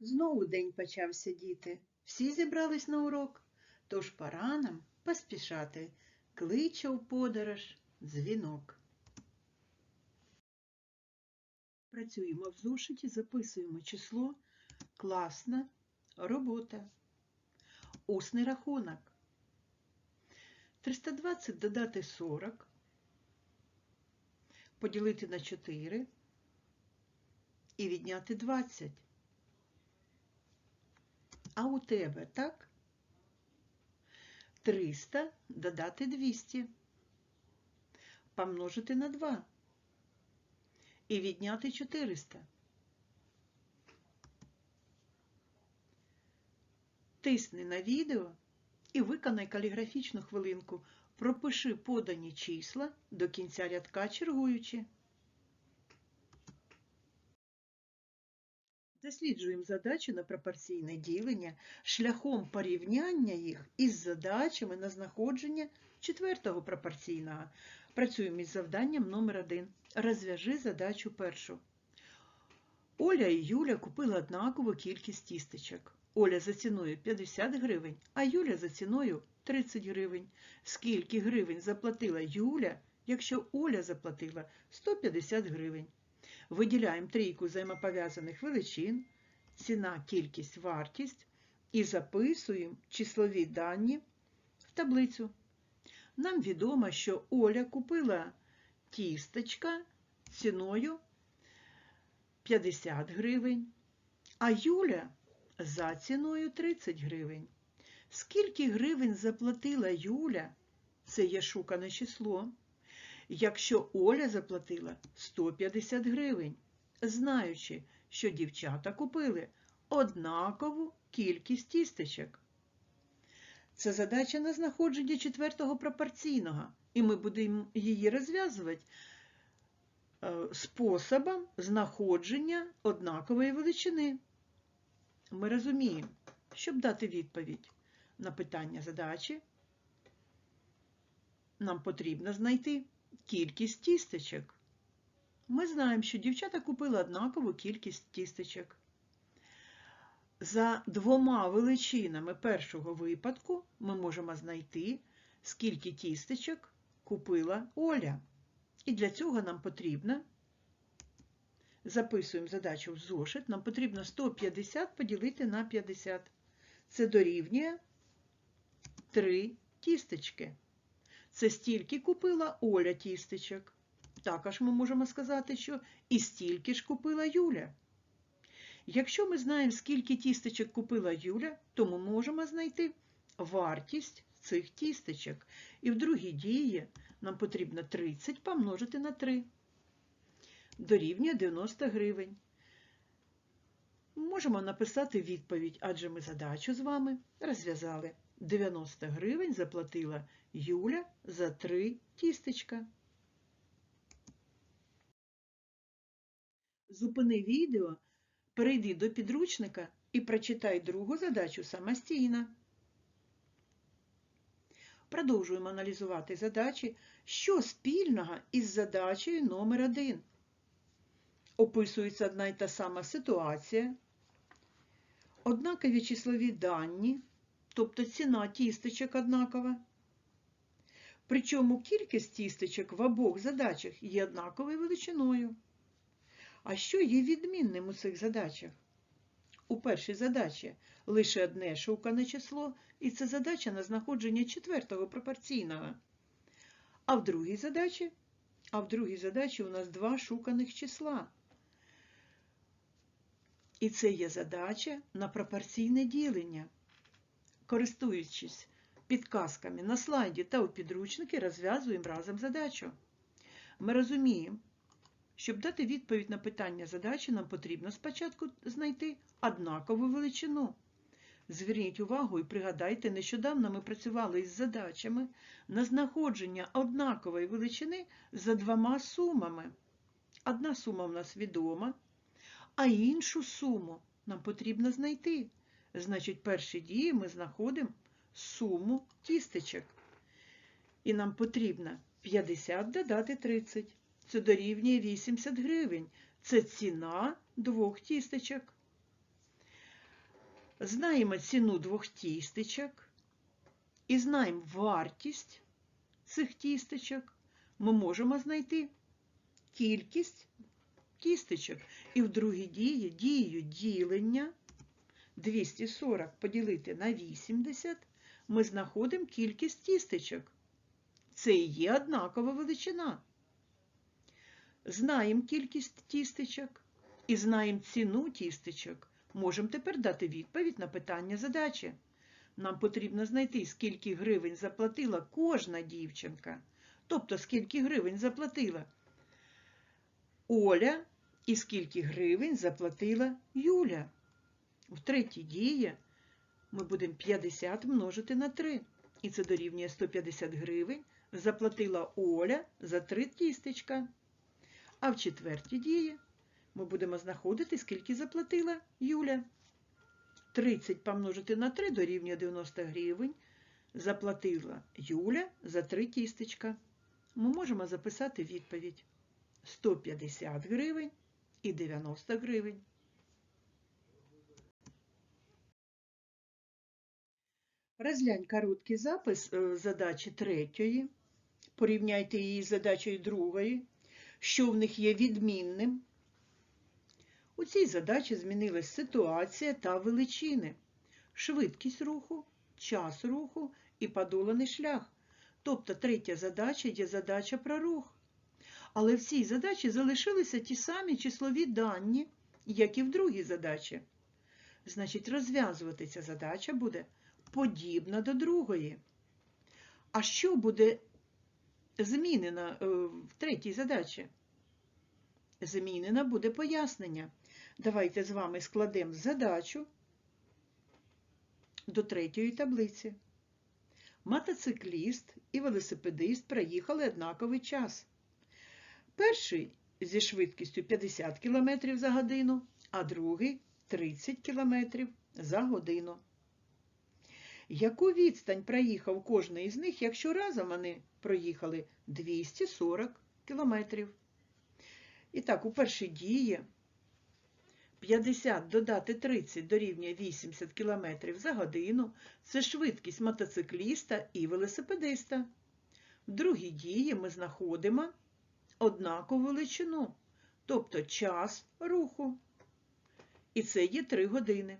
Знову день почався, діти. Всі зібрались на урок, тож пора нам поспішати. Кличе у подорож дзвінок. Працюємо в зошиті, записуємо число, класна робота. Усний рахунок. 320 додати 40, поділити на 4 і відняти 20. А у тебе, так? 300 додати 200. Помножити на 2. І відняти 400. Тисни на відео і виконай каліграфічну хвилинку. Пропиши подані числа до кінця рядка чергуючи. Досліджуємо задачі на пропорційне ділення шляхом порівняння їх із задачами на знаходження четвертого пропорційного. Працюємо із завданням номер 1 Розв'яжи задачу першу. Оля і Юля купили однакову кількість тістечок. Оля за ціною 50 гривень, а Юля за ціною 30 гривень. Скільки гривень заплатила Юля, якщо Оля заплатила 150 гривень? Виділяємо трійку взаємопов'язаних величин, ціна, кількість, вартість і записуємо числові дані в таблицю. Нам відомо, що Оля купила тістечка ціною 50 гривень, а Юля за ціною 30 гривень. Скільки гривень заплатила Юля? Це є шукане число якщо Оля заплатила 150 гривень, знаючи, що дівчата купили однакову кількість тістечок. Це задача на знаходження четвертого пропорційного, і ми будемо її розв'язувати е, способом знаходження однакової величини. Ми розуміємо, щоб дати відповідь на питання задачі, нам потрібно знайти кількість тістечок. Ми знаємо, що дівчата купили однакову кількість тістечок. За двома величинами першого випадку ми можемо знайти, скільки тістечок купила Оля. І для цього нам потрібно, записуємо задачу в зошит, нам потрібно 150 поділити на 50. Це дорівнює 3 тістечки. Це стільки купила Оля тістечок. Також ми можемо сказати, що і стільки ж купила Юля. Якщо ми знаємо, скільки тістечок купила Юля, то ми можемо знайти вартість цих тістечок. І в другій дії нам потрібно 30 помножити на 3. Дорівнює 90 гривень. Можемо написати відповідь, адже ми задачу з вами розв'язали. 90 гривень заплатила Юля за три тістечка. Зупини відео, перейди до підручника і прочитай другу задачу самостійно. Продовжуємо аналізувати задачі, що спільного із задачею номер 1 Описується одна й та сама ситуація, однакові числові дані, тобто ціна тістечок однакова. Причому кількість тістечок в обох задачах є однаковою величиною. А що є відмінним у цих задачах? У першій задачі лише одне шукане число, і це задача на знаходження четвертого пропорційного. А в другій задачі, а в другій задачі у нас два шуканих числа. І це є задача на пропорційне ділення. Користуючись підказками на слайді та у підручники, розв'язуємо разом задачу. Ми розуміємо, щоб дати відповідь на питання задачі, нам потрібно спочатку знайти однакову величину. Зверніть увагу і пригадайте, нещодавно ми працювали із задачами на знаходження однакової величини за двома сумами. Одна сума в нас відома, а іншу суму нам потрібно знайти. Значить, перші дії ми знаходимо суму тістечок. І нам потрібно 50 додати 30. Це дорівнює 80 гривень. Це ціна двох тістечок. знаємо ціну двох тістечок і знаємо вартість цих тістечок, ми можемо знайти кількість тістечок. І в другій дії дією ділення 240 поділити на 80 ми знаходимо кількість тістечок. Це і є однакова величина. Знаємо кількість тістечок і знаємо ціну тістечок. Можемо тепер дати відповідь на питання задачі. Нам потрібно знайти, скільки гривень заплатила кожна дівчинка. Тобто, скільки гривень заплатила Оля і скільки гривень заплатила Юля. В третій дії ми будемо 50 множити на 3. І це дорівнює 150 гривень. Заплатила Оля за 3 тістечка. А в четвертій дії ми будемо знаходити, скільки заплатила Юля. 30 помножити на 3 дорівнює 90 гривень. Заплатила Юля за 3 тістечка. Ми можемо записати відповідь 150 гривень і 90 гривень. Розглянь короткий запис е, задачі третьої. Порівняйте її з задачею другої, що в них є відмінним. У цій задачі змінилась ситуація та величини, швидкість руху, час руху і подоланий шлях. Тобто третя задача є задача про рух. Але в цій задачі залишилися ті самі числові дані, як і в другій задачі. Значить, розв'язувати ця задача буде подібна до другої. А що буде змінено е, в третій задачі? Змінено буде пояснення. Давайте з вами складемо задачу до третьої таблиці. Мотоцикліст і велосипедист проїхали однаковий час. Перший зі швидкістю 50 км за годину, а другий 30 км за годину. Яку відстань проїхав кожний із них, якщо разом вони проїхали 240 км? І так, у першій дії 50 додати 30 дорівнює 80 км за годину. Це швидкість мотоцикліста і велосипедиста. В другій дії ми знаходимо однакову величину, тобто час руху. І це є 3 години.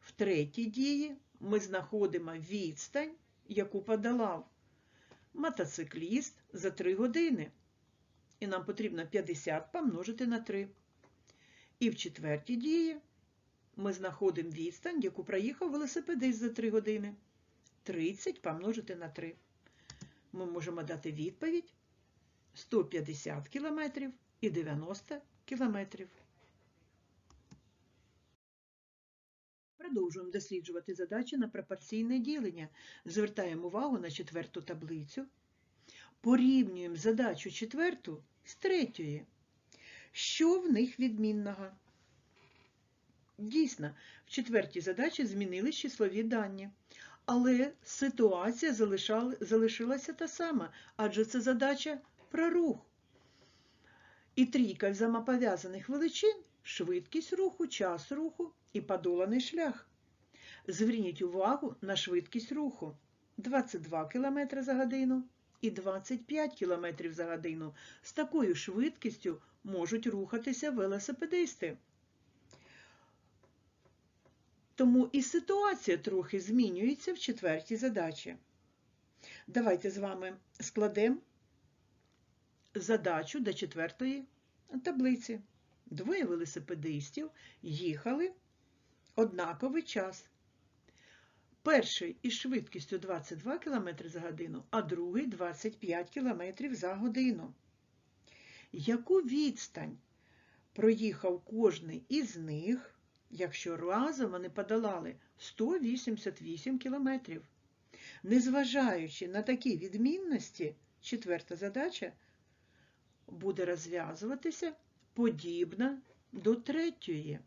В третій дії ми знаходимо відстань, яку подолав мотоцикліст за 3 години. І нам потрібно 50 помножити на 3. І в четвертій дії ми знаходимо відстань, яку проїхав велосипедист за 3 години. 30 помножити на 3. Ми можемо дати відповідь 150 км і 90 км. Продовжуємо досліджувати задачі на пропорційне ділення. Звертаємо увагу на четверту таблицю. Порівнюємо задачу четверту з третьої. Що в них відмінного? Дійсно, в четвертій задачі змінились числові дані. Але ситуація залишилася та сама, адже це задача про рух. І трійка взаємопов'язаних величин швидкість руху, час руху і подоланий шлях. Зверніть увагу на швидкість руху 22 км за годину і 25 км за годину. З такою швидкістю можуть рухатися велосипедисти. Тому і ситуація трохи змінюється в четвертій задачі. Давайте з вами складемо задачу до четвертої таблиці. Двоє велосипедистів їхали однаковий час. Перший із швидкістю 22 км за годину, а другий 25 км за годину. Яку відстань проїхав кожний із них, якщо разом вони подолали 188 км? Незважаючи на такі відмінності, четверта задача буде розв'язуватися подібна до третьої.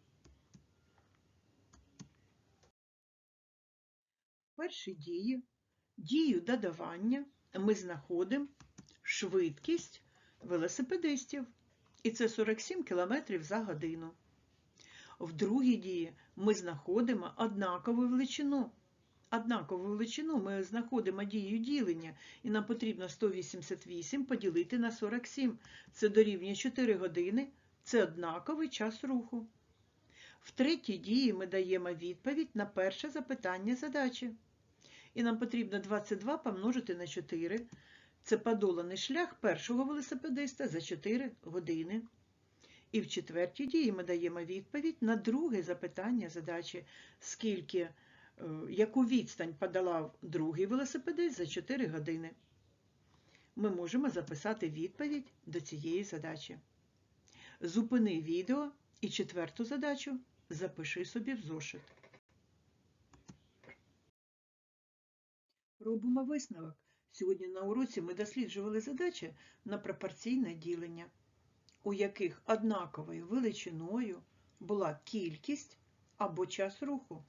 Першій дії, дію додавання ми знаходимо швидкість велосипедистів. І це 47 км за годину. В другій дії ми знаходимо однакову величину. Однакову величину ми знаходимо дією ділення, і нам потрібно 188 поділити на 47. Це дорівнює 4 години, це однаковий час руху. В третій дії ми даємо відповідь на перше запитання задачі. І нам потрібно 22 помножити на 4. Це подоланий шлях першого велосипедиста за 4 години. І в четвертій дії ми даємо відповідь на друге запитання задачі, скільки, е, яку відстань подолав другий велосипедист за 4 години. Ми можемо записати відповідь до цієї задачі. Зупини відео і четверту задачу запиши собі в зошит. Робимо висновок. Сьогодні на уроці ми досліджували задачі на пропорційне ділення, у яких однаковою величиною була кількість або час руху.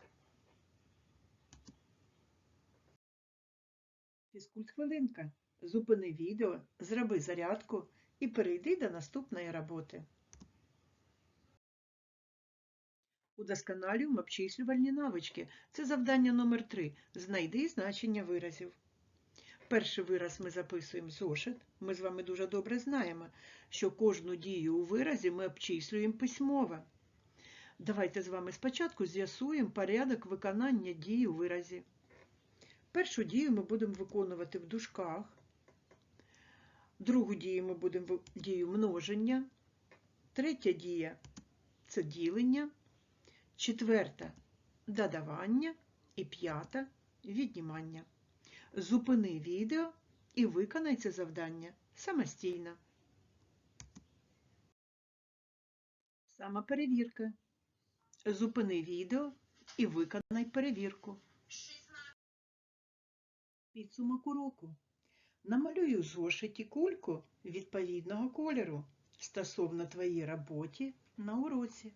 Фізкульт хвилинка. Зупини відео, зроби зарядку і перейди до наступної роботи. Удосконалюємо обчислювальні навички. Це завдання номер 3. Знайди значення виразів. Перший вираз ми записуємо зошит. Ми з вами дуже добре знаємо, що кожну дію у виразі ми обчислюємо письмово. Давайте з вами спочатку з'ясуємо порядок виконання дії у виразі. Першу дію ми будемо виконувати в дужках. Другу дію ми будемо дію множення. Третя дія це ділення. Четверта додавання і п'ята віднімання. Зупини відео і виконай це завдання самостійно. Самоперевірка. Зупини відео і виконай перевірку. Підсумок уроку. Намалюй у зошиті кульку відповідного кольору стосовно твоїй роботі на уроці.